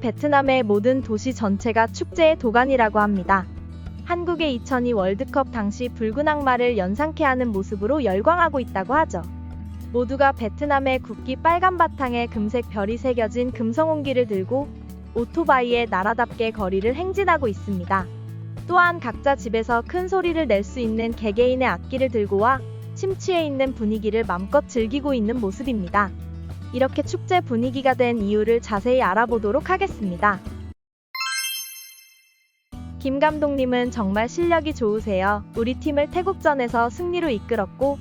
베트남의 모든 도시 전체가 축제의 도가니라고 합니다. 한국의 2002 월드컵 당시 붉은 악마를 연상케 하는 모습으로 열광하고 있다고 하죠. 모두가 베트남의 국기 빨간 바탕에 금색 별이 새겨진 금성홍기를 들고 오토바이에 나라답게 거리를 행진하고 있습니다. 또한 각자 집에서 큰 소리를 낼 수 있는 개개인의 악기를 들고 와 심취해 있는 분위기를 맘껏 즐기고 있는 모습입니다. 이렇게 축제 분위기가 된 이유를 자세히 알아보도록 하겠습니다. 김 감독님은 정말 실력이 좋으세요. 우리 팀을 태국전에서 승리로 이끌었고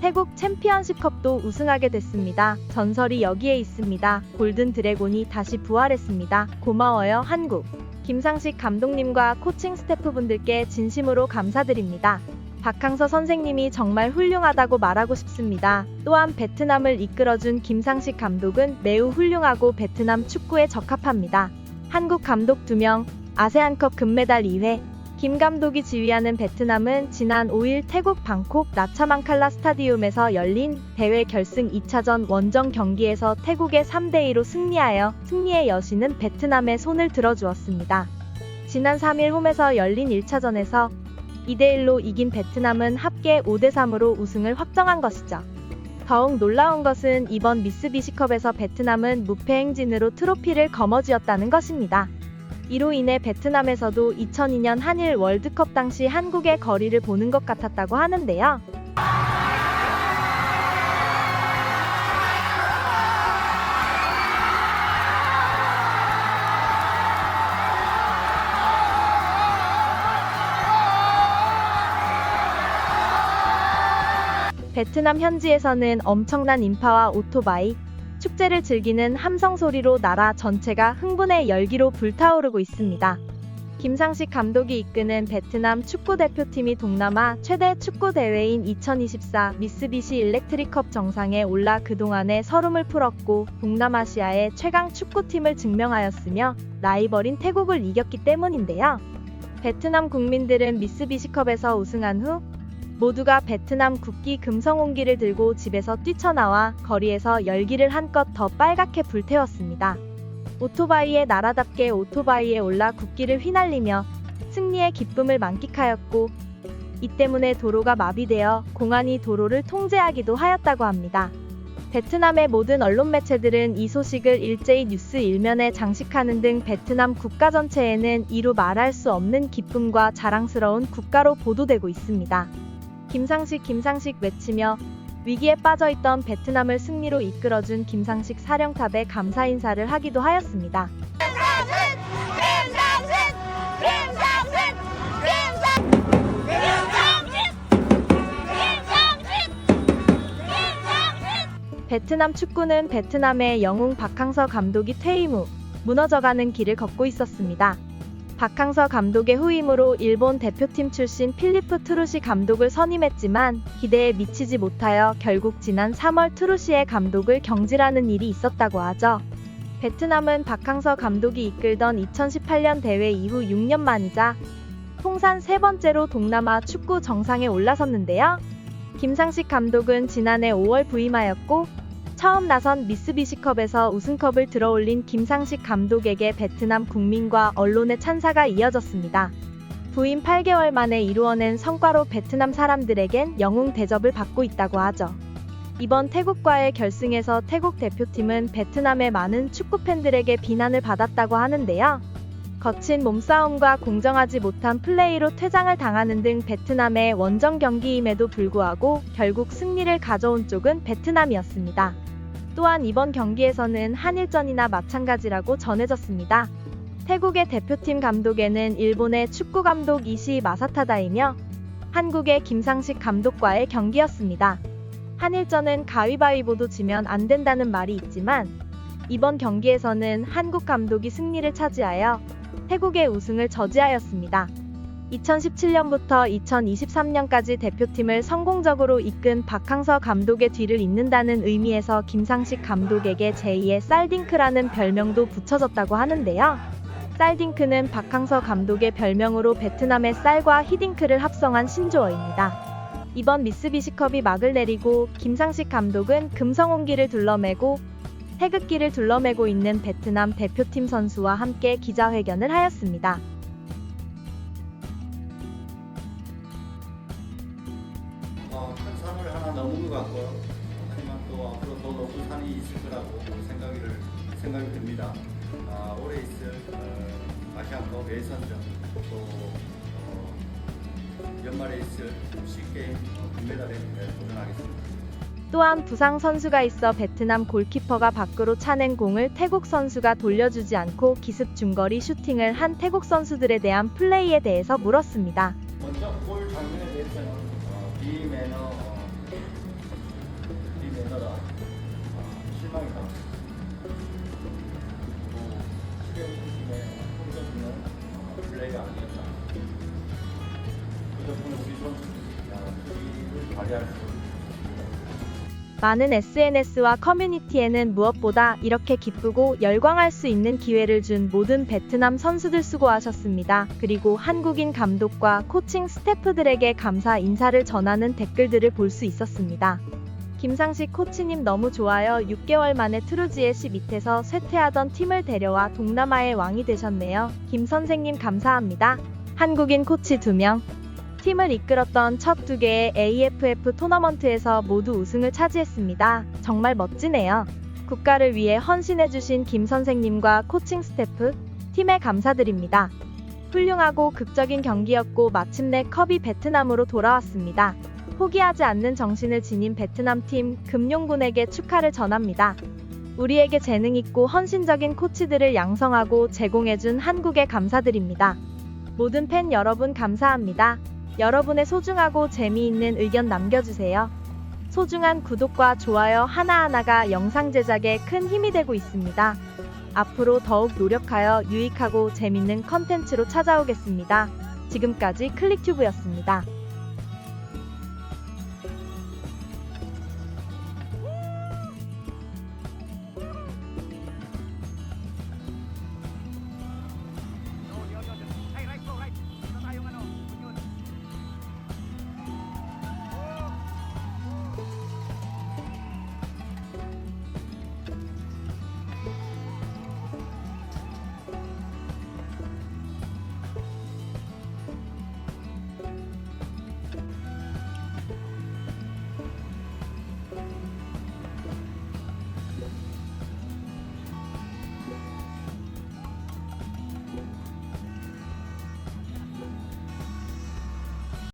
태국 챔피언십컵도 우승하게 됐습니다. 전설이 여기에 있습니다. 골든 드래곤이 다시 부활했습니다. 고마워요, 한국. 김상식 감독님과 코칭 스태프분들께 진심으로 감사드립니다. 박항서 선생님이 정말 훌륭하다고 말하고 싶습니다. 또한 베트남을 이끌어준 김상식 감독은 매우 훌륭하고 베트남 축구에 적합합니다. 한국 감독 2명, 아세안컵 금메달 2회, 김 감독이 지휘하는 베트남은 지난 5일 태국 방콕 나차망칼라 스타디움에서 열린 대회 결승 2차전 원정 경기에서 태국의 3대2로 승리하여 승리의 여신은 베트남의 손을 들어주었습니다. 지난 3일 홈에서 열린 1차전에서 2대1로 이긴 베트남은 합계 5대3으로 우승을 확정한 것이죠. 더욱 놀라운 것은 이번 미스비시컵에서 베트남은 무패 행진으로 트로피를 거머쥐었다는 것입니다. 이로 인해 베트남에서도 2002년 한일 월드컵 당시 한국의 거리를 보는 것 같았다고 하는데요. 베트남 현지에서는 엄청난 인파와 오토바이, 축제를 즐기는 함성 소리로 나라 전체가 흥분의 열기로 불타오르고 있습니다. 김상식 감독이 이끄는 베트남 축구 대표팀이 동남아 최대 축구 대회인 2024 미쓰비시 일렉트릭컵 정상에 올라 그동안의 서름을 풀었고 동남아시아의 최강 축구팀을 증명하였으며 라이벌인 태국을 이겼기 때문인데요. 베트남 국민들은 미쓰비시컵에서 우승한 후 모두가 베트남 국기 금성홍기를 들고 집에서 뛰쳐나와 거리에서 열기를 한껏 더 빨갛게 불태웠습니다. 오토바이에 나라답게 오토바이에 올라 국기를 휘날리며 승리의 기쁨을 만끽하였고 이 때문에 도로가 마비되어 공안이 도로를 통제하기도 하였다고 합니다. 베트남의 모든 언론 매체들은 이 소식을 일제히 뉴스 일면에 장식하는 등 베트남 국가 전체에는 이루 말할 수 없는 기쁨과 자랑스러운 국가로 보도되고 있습니다. 김상식 김상식 외치며 위기에 빠져있던 베트남을 승리로 이끌어준 김상식 사령탑에 감사 인사를 하기도 하였습니다. 베트남 축구는 베트남의 영웅 박항서 감독이 퇴임 후 무너져가는 길을 걷고 있었습니다. 박항서 감독의 후임으로 일본 대표팀 출신 필리프 트루시 감독을 선임했지만 기대에 미치지 못하여 결국 지난 3월 트루시의 감독을 경질하는 일이 있었다고 하죠. 베트남은 박항서 감독이 이끌던 2018년 대회 이후 6년 만이자 통산 세 번째로 동남아 축구 정상에 올라섰는데요. 김상식 감독은 지난해 5월 부임하였고 처음 나선 미쓰비시컵에서 우승컵을 들어올린 김상식 감독에게 베트남 국민과 언론의 찬사가 이어졌습니다. 부임 8개월 만에 이루어낸 성과로 베트남 사람들에겐 영웅 대접을 받고 있다고 하죠. 이번 태국과의 결승에서 태국 대표팀은 베트남의 많은 축구 팬들에게 비난을 받았다고 하는데요. 거친 몸싸움과 공정하지 못한 플레이로 퇴장을 당하는 등 베트남의 원정 경기임에도 불구하고 결국 승리를 가져온 쪽은 베트남이었습니다. 또한 이번 경기에서는 한일전이나 마찬가지라고 전해졌습니다. 태국의 대표팀 감독에는 일본의 축구 감독 이시 마사타다이며 한국의 김상식 감독과의 경기였습니다. 한일전은 가위바위보도 지면 안 된다는 말이 있지만 이번 경기에서는 한국 감독이 승리를 차지하여 태국의 우승을 저지하였습니다. 2017년부터 2023년까지 대표팀을 성공적으로 이끈 박항서 감독의 뒤를 잇는다는 의미에서 김상식 감독에게 제2의 쌀딩크라는 별명도 붙여졌다고 하는데요. 쌀딩크는 박항서 감독의 별명으로 베트남의 쌀과 히딩크를 합성한 신조어입니다. 이번 미쓰비시컵이 막을 내리고 김상식 감독은 금성홍기를 둘러매고 태극기를 둘러매고 있는 베트남 대표팀 선수와 함께 기자회견을 하였습니다. 어, 큰 산을 하나 넘은 것 같고요. 하지만 또 앞으로 더 높은 산이 있을 거라고 생각이, 생각이 듭니다. 아, 올해 있을 어, 아시안컵 예선전 또 어, 연말에 있을 C게임 어, 금메달에 도전하겠습니다. 또한 부상 선수가 있어 베트남 골키퍼가 밖으로 차낸 공을 태국 선수가 돌려주지 않고 기습 중거리 슈팅을 한 태국 선수들에 대한 플레이에 대해서 물었습니다. 먼저 골 장면에 대해서는 어, 비매너 어, 비매너다. 어, 실망이다. 어, 플레이가 아니었다. 그 덕분에 우리 선수들이 발휘할 수 많은 SNS와 커뮤니티에는 무엇보다 이렇게 기쁘고 열광할 수 있는 기회를 준 모든 베트남 선수들 수고하셨습니다. 그리고 한국인 감독과 코칭 스태프들에게 감사 인사를 전하는 댓글들을 볼 수 있었습니다. 김상식 코치님 너무 좋아요. 6개월 만에 트루지의 12에서 쇠퇴하던 팀을 데려와 동남아의 왕이 되셨네요. 김 선생님 감사합니다. 한국인 코치 2명. 팀을 이끌었던 첫 두 개의 AFF 토너먼트에서 모두 우승을 차지했습니다. 정말 멋지네요. 국가를 위해 헌신해주신 김 선생님과 코칭 스태프, 팀에 감사드립니다. 훌륭하고 극적인 경기였고 마침내 컵이 베트남으로 돌아왔습니다. 포기하지 않는 정신을 지닌 베트남 팀 금용군에게 축하를 전합니다. 우리에게 재능 있고 헌신적인 코치들을 양성하고 제공해준 한국에 감사드립니다. 모든 팬 여러분 감사합니다. 여러분의 소중하고 재미있는 의견 남겨주세요. 소중한 구독과 좋아요 하나하나가 영상 제작에 큰 힘이 되고 있습니다. 앞으로 더욱 노력하여 유익하고 재밌는 컨텐츠로 찾아오겠습니다. 지금까지 클릭튜브였습니다.